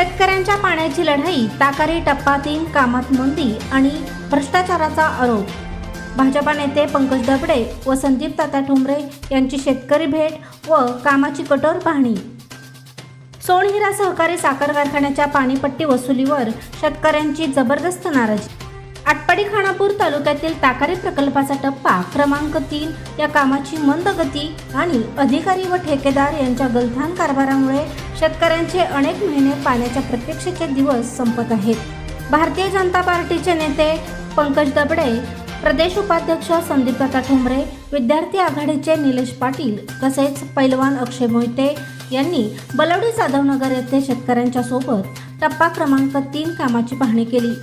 शेतकऱ्यांच्या पाण्याची लढाई ताकारी टप्पा तीन कामात मंदी आणि भ्रष्टाचाराचा आरोप. भाजपा नेते पंकज दबडे व संदीप तात्या ठोंबरे यांची शेतकरी भेट व कामाची कठोर पाहणी. सोनहिरा सहकारी साखर कारखान्याच्या पाणीपट्टी वसुलीवर शेतकऱ्यांची जबरदस्त नाराजी. आटपाडी खानापूर तालुक्यातील ताकारी प्रकल्पाचा टप्पा क्रमांक तीन या कामाची मंद गती आणि अधिकारी व ठेकेदार यांच्या गलथान कारभारामुळे शेतकऱ्यांचे अनेक महिने पाण्याच्या प्रतीक्षेचे दिवस संपत आहेत. भारतीय जनता पार्टीचे नेते पंकज दबडे प्रदेश उपाध्यक्ष संदीपकाका ठोंबरे विद्यार्थी आघाडीचे निलेश पाटील तसेच पैलवान अक्षय मोहिते यांनी बलवडी जाधवनगर येथे शेतकऱ्यांच्या सोबत टप्पा क्रमांक तीन कामाची पाहणी केली.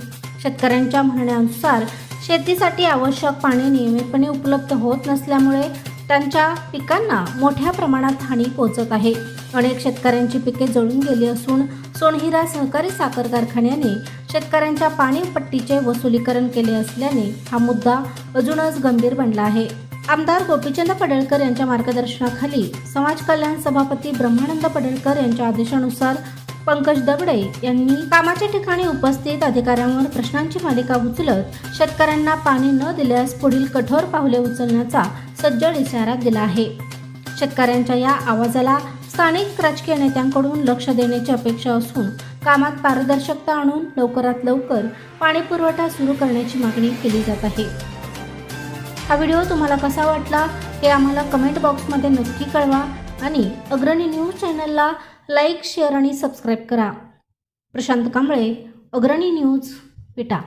शेतकऱ्यांच्या म्हणण्यानुसार शेतीसाठी आवश्यक पाणी नियमितपणे उपलब्ध होत नसल्यामुळे त्यांच्या पिकांना मोठ्या प्रमाणात हानी पोहोचत आहे. अनेक शेतकऱ्यांची पिके जळून गेली असून सोनहिरा सहकारी साखर कारखान्याने शेतकऱ्यांच्या पाणीपट्टीचे वसुलीकरण केले असल्याने हा मुद्दा अजूनच गंभीर बनला आहे. आमदार गोपीचंद पडळकर यांच्या मार्गदर्शनाखाली समाज कल्याण सभापती ब्रह्मानंद पडळकर यांच्या आदेशानुसार पंकज दबडे यांनी कामाच्या ठिकाणी उपस्थित अधिकाऱ्यांवर प्रश्नांची मालिका उचलत शेतकऱ्यांना पाणी न दिल्यास पुढील कठोर पावले उचलण्याचा सज्जड इशारा दिला आहे. शेतकऱ्यांच्या या आवाजाला स्थानिक राजकीय नेत्यांकडून लक्ष देण्याची अपेक्षा असून कामात पारदर्शकता आणून लवकरात लवकर पाणी पुरवठा सुरू करण्याची मागणी केली जात आहे. हा व्हिडिओ तुम्हाला कसा वाटला हे आम्हाला कमेंट बॉक्समध्ये नक्की कळवा आणि अग्रणी न्यूज चॅनलला लाईक शेअर आणि सबस्क्राईब करा. प्रशांत कांबळे अग्रणी न्यूज विटा.